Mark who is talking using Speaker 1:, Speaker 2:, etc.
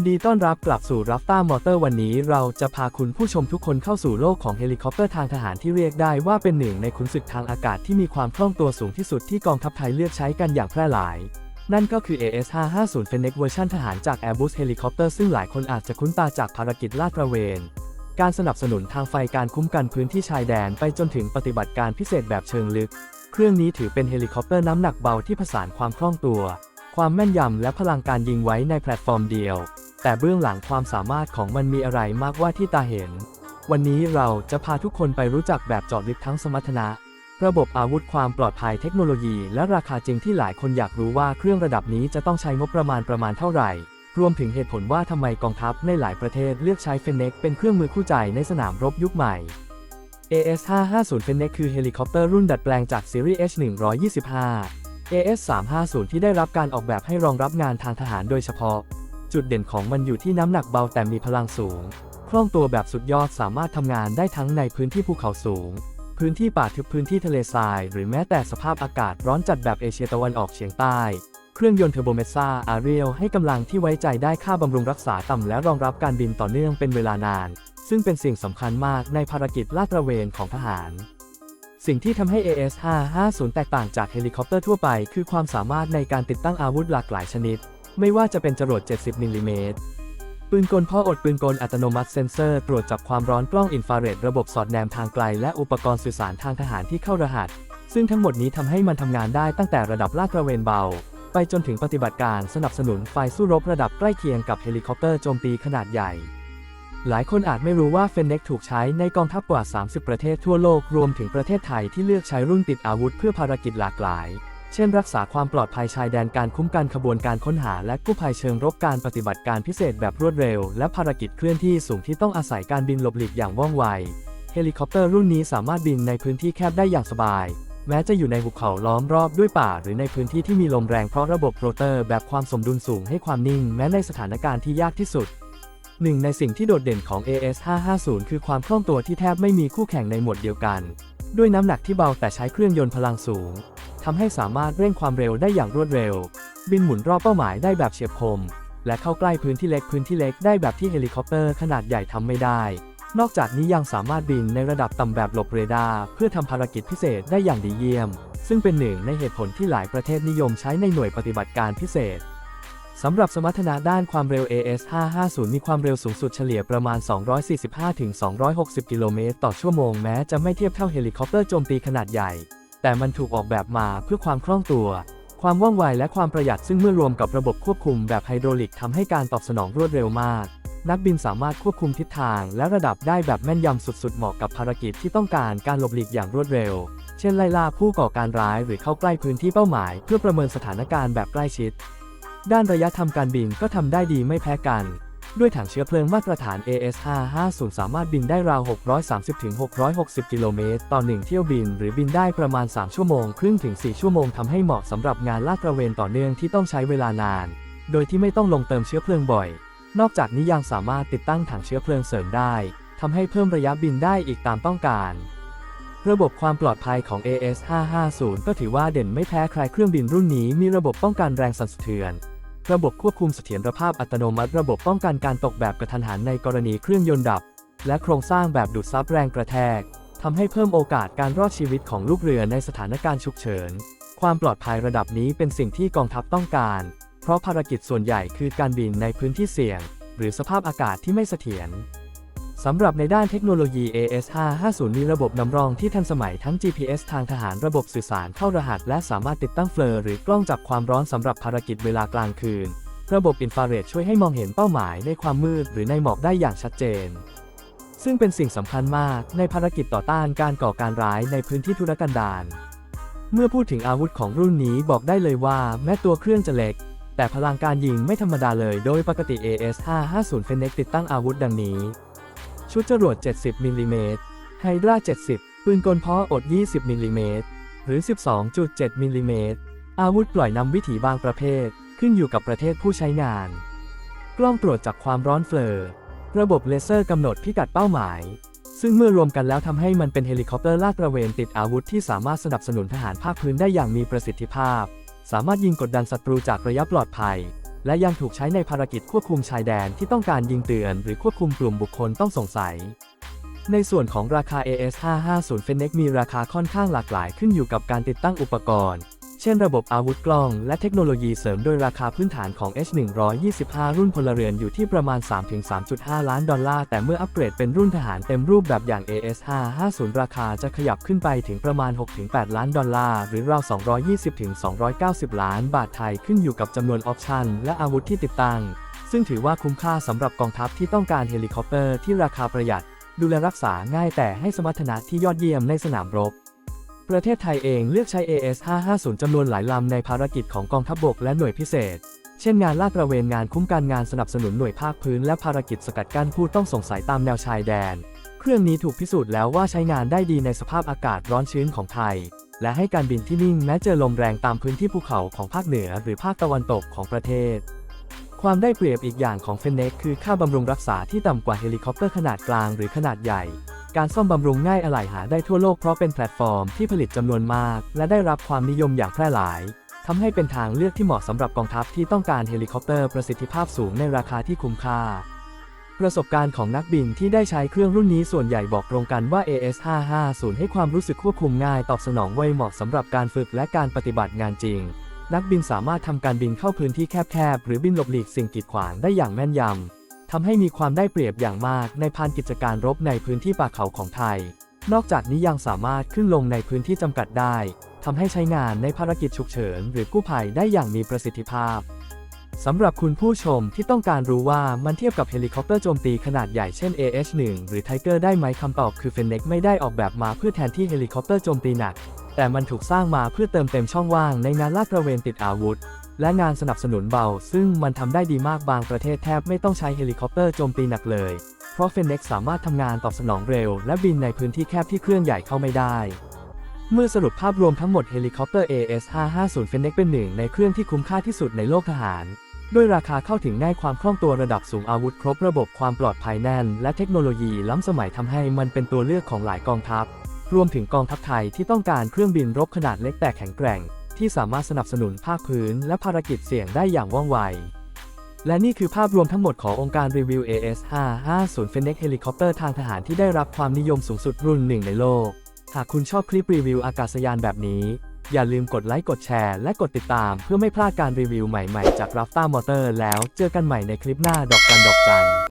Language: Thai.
Speaker 1: นดีต้อนรับกลับสู่รัฟต้ามอเตอร์วันนี้เราจะพาคุณผู้ชมทุกคนเข้าสู่โลกของเฮลิคอปเตอร์ทางทหารที่เรียกได้ว่าเป็นหนึ่งในขุนศึกทางอากาศที่มีความคล่องตัวสูงที่สุดที่กองทัพไทยเลือกใช้กันอย่างแพร่หลาย นั่นก็คือ AS550 Fennec เวอร์ชันทหารจาก Airbus Helicopter ซึ่งหลายคนอาจจะคุ้นตาจากภารกิจลาดตระเวน การสนับสนุนทางไฟการคุ้มกันพื้นที่ชายแดนไปจนถึงปฏิบัติการพิเศษแบบเชิงลึก เครื่องนี้ถือเป็นเฮลิคอปเตอร์น้ำหนักเบาที่ผสานความคล่องตัว ความแม่นยำและพลังการยิงไว้ในแพลตฟอร์มเดียว แต่เบื้องหลังความสามารถของมันมีอะไรมากว่าที่ตาเห็น วันนี้เราจะพาทุกคนไปรู้จักแบบเจาะลึกทั้งสมรรถนะ ระบบอาวุธความปลอดภัยเทคโนโลยี และราคาจริงที่หลายคนอยากรู้ว่าเครื่องระดับนี้จะต้องใช้งบประมาณประมาณเท่าไหร่ รวมถึงเหตุผลว่าทำไมกองทัพในหลายประเทศเลือกใช้เฟนเน็กเป็นเครื่องมือคู่ใจในสนามรบยุคใหม่ AS550 เฟนเน็กคือเฮลิคอปเตอร์รุ่นดัดแปลงจากซีรีส์ H125 AS350 ที่ได้รับการออกแบบให้รองรับงานทางทหารโดยเฉพาะ จุดเด่นของมันอยู่ที่น้ำหนักเบาแต่มีพลังสูง คล่องตัวแบบสุดยอดสามารถทำงานได้ทั้งในพื้นที่ภูเขาสูง พื้นที่ป่าทึบพื้นที่ทะเลทราย หรือแม้แต่สภาพอากาศร้อนจัดแบบเอเชียตะวันออกเฉียงใต้ เครื่องยนต์เทอร์โบเมซ่าอารียลให้กำลังที่ไว้ใจได้ค่าบำรุงรักษาต่ำและรองรับการบินต่อเนื่องเป็นเวลานาน ซึ่งเป็นสิ่งสำคัญมากในภารกิจลาดตระเวนของทหาร สิ่งที่ทำให้ AS550 แตกต่างจากเฮลิคอปเตอร์ทั่วไป คือความสามารถในการติดตั้งอาวุธหลากหลายชนิด ไม่ว่าจะเป็นจรวด 70มิลลิเมตรปืนกลพ่ออดปืนกลอัตโนมัติเซ็นเซอร์ตรวจจับความร้อนกล้องอินฟราเรดระบบสอดแนมทางไกล และอุปกรณ์สื่อสารทางทหารที่เข้ารหัส ซึ่งทั้งหมดนี้ทำให้มันทำงานได้ตั้งแต่ระดับลาดตระเวนเบา ไปจนถึงปฏิบัติการสนับสนุนไฟสู้รบระดับใกล้เคียงกับเฮลิคอปเตอร์โจมตีขนาดใหญ่ หลายคนอาจไม่รู้ว่าเฟนเน็กถูกใช้ในกองทัพกว่า 30 ประเทศทั่วโลกรวมถึงประเทศไทยที่เลือกใช้รุ่นติดอาวุธเพื่อภารกิจหลากหลาย เช่น รักษาความปลอดภัยชายแดนการคุ้มกันขบวนการค้นหา และกู้ภัยเชิงรบการปฏิบัติการพิเศษแบบรวดเร็ว และภารกิจเคลื่อนที่สูงที่ต้องอาศัยการบินหลบหลีกอย่างว่องไว เฮลิคอปเตอร์รุ่นนี้สามารถบินในพื้นที่แคบได้อย่างสบาย แม้จะอยู่ในหุบเขาล้อมรอบด้วยป่า หรือในพื้นที่ที่มีลมแรงเพราะระบบโรเตอร์ แบบความสมดุลสูงให้ความนิ่ง แม้ในสถานการณ์ที่ยากที่สุด หนึ่งในสิ่งที่โดดเด่นของ AS550 คือความคล่องตัวที่แทบไม่มีคู่แข่งในหมวดเดียวกัน ด้วยน้ำหนักที่เบาแต่ใช้เครื่องยนต์พลังสูงทำให้สามารถเร่งความเร็วได้อย่างรวดเร็ว บินหมุนรอบเป้าหมายได้แบบเฉียบคม และเข้าใกล้พื้นที่เล็กพื้นที่เล็กได้แบบที่เฮลิคอปเตอร์ขนาดใหญ่ทำไม่ได้ นอกจากนี้ยังสามารถบินในระดับต่ำแบบหลบเรดาร์เพื่อทำภารกิจพิเศษได้อย่างดีเยี่ยม ซึ่งเป็นหนึ่งในเหตุผลที่หลายประเทศนิยมใช้ในหน่วยปฏิบัติการพิเศษ สำหรับสมรรถนะด้านความเร็ว AS550 มีความเร็วสูงสุดเฉลี่ยประมาณ 245-260 กิโลเมตรต่อชั่วโมงแม้จะไม่เทียบเท่าเฮลิคอปเตอร์โจมตีขนาดใหญ่ แต่มันถูกออกแบบมาเพื่อความคล่องตัว ความว่องไวและความประหยัดซึ่งเมื่อรวมกับระบบควบคุมแบบไฮดรอลิกทำให้การตอบสนองรวดเร็วมาก นักบินสามารถควบคุมทิศทางและระดับได้แบบแม่นยำสุดๆ เหมาะกับภารกิจที่ต้องการการหลบหลีกอย่างรวดเร็ว เช่นไล่ล่าผู้ก่อการร้ายหรือเข้าใกล้พื้นที่เป้าหมาย เพื่อประเมินสถานการณ์แบบใกล้ชิด ด้านระยะทำการบินก็ทำได้ดีไม่แพ้กัน ด้วยถังเชื้อเพลิงมาตรฐาน AS550 สามารถบินได้ราว 630-660 กิโลเมตร ต่อ 1 เที่ยวบิน หรือบินได้ประมาณ 3 ชั่วโมงครึ่งถึง 4 ชั่วโมงทำให้เหมาะสำหรับงานลาดตระเวนต่อเนื่องที่ต้องใช้เวลานาน โดยที่ไม่ต้องลงเติมเชื้อเพลิงบ่อย นอกจากนี้ยังสามารถติดตั้งถังเชื้อเพลิงเสริมได้ทำให้เพิ่มระยะบินได้อีกตามต้องการระบบความปลอดภัยของ AS550 ก็ถือว่าเด่นไม่แพ้ใครเครื่องบินรุ่นนี้มีระบบป้องกันแรงสั่นสะเทือน ระบบควบคุมเสถียรภาพอัตโนมัติ ระบบป้องกันการตกแบบกระทันหันในกรณีเครื่องยนต์ดับ และโครงสร้างแบบดูดซับแรงกระแทกทำให้เพิ่มโอกาสการรอดชีวิตของลูกเรือในสถานการณ์ฉุกเฉิน ความปลอดภัยระดับนี้เป็นสิ่งที่กองทัพต้องการ เพราะภารกิจส่วนใหญ่คือการบินในพื้นที่เสี่ยง หรือสภาพอากาศที่ไม่เสถียร สำหรับในด้านเทคโนโลยี AS550 มีระบบนำรองที่ทันสมัยทั้ง GPS ทางทหารระบบสื่อสารเข้ารหัส และสามารถติดตั้งเฟลอร์หรือกล้องจับความร้อนสำหรับภารกิจเวลากลางคืน ระบบอินฟราเรดช่วยให้มองเห็นเป้าหมายในความมืดหรือในหมอกได้อย่างชัดเจน ซึ่งเป็นสิ่งสำคัญมากในภารกิจต่อต้านการก่อการร้ายในพื้นที่ทุรกันดารเมื่อพูดถึงอาวุธของรุ่นนี้บอกได้เลยว่าแม้ตัวเครื่องจะเล็ก แต่พลังการยิงไม่ธรรมดาเลย โดยปกติ AS550 Fennec ติดตั้งอาวุธดังนี้ ชุดจรวด 70มิลลิเมตรไฮดรา70 ปืนกลเพาะอด 20มิลลิเมตรหรือ 12.7มิลลิเมตรอาวุธปล่อยนำวิถีบางประเภท ขึ้นอยู่กับประเทศผู้ใช้งาน กล้องตรวจจับความร้อนเฟลอระบบเลเซอร์กำหนดพิกัดเป้าหมาย ซึ่งเมื่อรวมกันแล้วทำให้มันเป็นเฮลิคอปเตอร์ลาดตระเวนติดอาวุธที่สามารถสนับสนุนทหารภาคพื้นได้อย่างมีประสิทธิภาพ สามารถยิงกดดันศัตรูจากระยะปลอดภัย และยังถูกใช้ในภารกิจควบคุมชายแดนที่ต้องการยิงเตือน หรือควบคุมกลุ่มบุคคลต้องสงสัย ในส่วนของราคา AS550 f e n e x มีราคาค่อนข้างหลากหลายขึ้นอยู่กับการติดตั้งอุปกรณ์ เช่นระบบอาวุธกล้องและเทคโนโลยีเสริมโดยราคาพื้นฐานของ H125 รุ่นพลเรือนอยู่ที่ประมาณ 3-3.5 ล้านดอลลาร์ แต่เมื่ออัปเกรดเป็นรุ่นทหารเต็มรูปแบบอย่าง AS550 ราคาจะขยับขึ้นไปถึงประมาณ 6-8 ล้านดอลลาร์ หรือราว 220-290 ล้านบาทไทยขึ้นอยู่กับจำนวนออปชันและอาวุธที่ติดตั้ง ซึ่งถือว่าคุ้มค่าสำหรับกองทัพที่ต้องการเฮลิคอปเตอร์ที่ราคาประหยัด ดูแลรักษาง่ายแต่ให้สมรรถนะที่ยอดเยี่ยมในสนามรบ ประเทศไทยเองเลือกใช้ AS550 จำนวนหลายลำในภารกิจของกองทัพบบกและหน่วยพิเศษ เช่นงานลาดตระเวนงานคุ้มกันงานสนับสนุนหน่วยภาคพื้นและภารกิจสกัดกั้นผู้ต้องสงสัยตามแนวชายแดน เครื่องนี้ถูกพิสูจน์แล้วว่าใช้งานได้ดีในสภาพอากาศร้อนชื้นของไทย และให้การบินที่นิ่งแม้เจอลมแรงตามพื้นที่ภูเขาของภาคเหนือหรือภาคตะวันตกของประเทศความได้เปรียบอีกอย่างของเฟนเน็กคือค่าบำรุงรักษาที่ต่ำกว่าเฮลิคอปเตอร์ขนาดกลางหรือขนาดใหญ่ การซ่อมบำรุงง่ายอะไหล่หาได้ทั่วโลกเพราะเป็นแพลตฟอร์มที่ผลิตจำนวนมาก และได้รับความนิยมอย่างแพร่หลายทำให้เป็นทางเลือกที่เหมาะสำหรับกองทัพที่ต้องการเฮลิคอปเตอร์ประสิทธิภาพสูงในราคาที่คุ้มค่า ประสบการณ์ของนักบินที่ได้ใช้เครื่องรุ่นนี้ส่วนใหญ่บอกตรงกันว่า AS550 ให้ความรู้สึกควบคุมง่ายตอบสนองไวเหมาะสำหรับการฝึกและการปฏิบัติงานจริง นักบินสามารถทำการบินเข้าพื้นที่แคบๆหรือบินหลบหลีกสิ่งกีดขวางได้อย่างแม่นยำ ทำให้มีความได้เปรียบอย่างมากในพานกิจการรบในพื้นที่ป่าเขาของไทย นอกจากนี้ยังสามารถขึ้นลงในพื้นที่จำกัดได้ทำให้ใช้งานในภารกิจฉุกเฉิน หรือกู้ภัยได้อย่างมีประสิทธิภาพสำหรับคุณผู้ชมที่ต้องการรู้ว่ามันเทียบกับเฮลิคอปเตอร์โจมตีขนาดใหญ่เช่น AH-1 หรือ Tiger ได้ไหมคำตอบคือ f e n n e c ไม่ได้ออกแบบมาเพื่อแทนที่เฮลิคอปเตอร์โจมตีหนัก แต่มันถูกสร้างมาเพื่อเติมเต็มช่องว่างในงานลาดตระเวนติดอาวุธ และงานสนับสนุนเบา ซึ่งมันทำได้ดีมากบางประเทศแทบไม่ต้องใช้เฮลิคอปเตอร์โจมตีหนักเลย เพราะ f e n n e c สามารถทำงานตอบสนองเร็ว และบินในพื้นที่แคบที่เครื่องใหญ่เข้าไม่ได้ เมื่อสรุปภาพรวมทั้งหมดเฮลิคอปเตอร์ AS550 f e n n e c เป็นหนึ่งในเครื่องที่คุ้มค่าที่สุดในโลกทหาร ด้วยราคาเข้าถึงง่ายความคล่องตัวระดับสูงอาวุธครบระบบความปลอดภัยแน่น และเทคโนโลยีล้ำสมัยทำให้มันเป็นตัวเลือกของหลายกองทัพ รวมถึงกองทัพไทยที่ต้องการเครื่องบินรบขนาดเล็กแต่แข็งแกร่ง ที่สามารถสนับสนุนภาคพื้นและภารกิจเสี่ยงได้อย่างว่องไว และนี่คือภาพรวมทั้งหมดขององค์การรีวิว AS550 f e n n e c Helicopter ทางทหารที่ได้รับความนิยมสูงสุดรุ่นหนึ่งในโลก หากคุณชอบคลิปรีวิวอากาศยานแบบนี้ อย่าลืมกดไลค์กดแชร์และกดติดตามเพื่อไม่พลาดการรีวิวใหม่ๆ จาก Rafta Motor แล้วเจอกันใหม่ในคลิปหน้าดอกกันดอกจัน